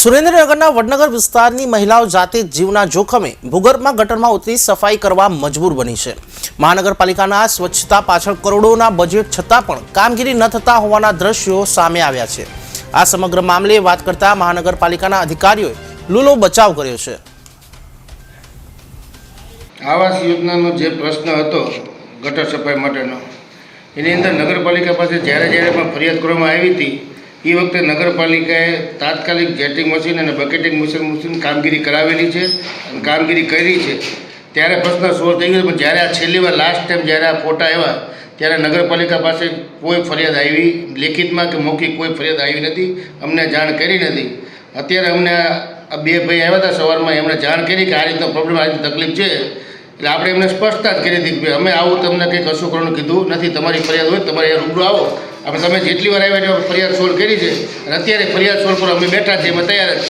સુરેન્દ્રનગરના વડનગર વિસ્તારની મહિલાઓ જાતે જીવના જોખમે ભૂગર્ભમાં ગટરમાં ઉતરી સફાઈ કરવા મજબૂર બની છે. મહાનગરપાલિકાના સ્વચ્છતા પાછળ કરોડોના બજેટ છતાં પણ કામગીરી ન થતા હોવાના દ્રશ્યો સામે આવ્યા છે. આ સમગ્ર મામલે વાત કરતા મહાનગરપાલિકાના અધિકારીઓએ લૂલો બચાવ કર્યો છે. આવાસ યોજનાનો જે પ્રશ્ન હતો ગટર સફાઈ માટેનો, એની અંદર નગરપાલિકા પાસે જ્યારે જ્યારે પણ ફરિયાદ કરવામાં આવી હતી એ વખતે નગરપાલિકાએ તાત્કાલિક જેટિંગ મશીન અને બકેટિંગ મશીન મશીન કામગીરી કરાવેલી છે અને કામગીરી કરી છે. ત્યારે પ્રશ્ન સોલ્વ થઈ ગયો, પણ જ્યારે આ છેલ્લી વાર લાસ્ટ ટાઈમ જ્યારે આ ફોટા આવ્યા, ત્યારે નગરપાલિકા પાસે કોઈ ફરિયાદ આવી લેખિતમાં કે મૌખિક કોઈ ફરિયાદ આવી નથી, અમને જાણ કરી નથી. અત્યારે અમને આ બે ભાઈ આવ્યા હતા સવારમાં, એમણે જાણ કરી કે આ રીતનો પ્રોબ્લેમ આ રીતની તકલીફ છે. એટલે આપણે એમને સ્પષ્ટતા જ કરી હતી કે અમે આવું તમને કંઈક કરવાનું કીધું નથી, તમારી ફરિયાદ હોય તમારે રૂબરૂ આવો. આપણે તમે જેટલી વાર આવ્યા છો ફરિયાદ સોલ્વ કરી છે, અને અત્યારે ફરિયાદ સોલ્વ કરવા અમે બેઠા છીએ, અમે તૈયાર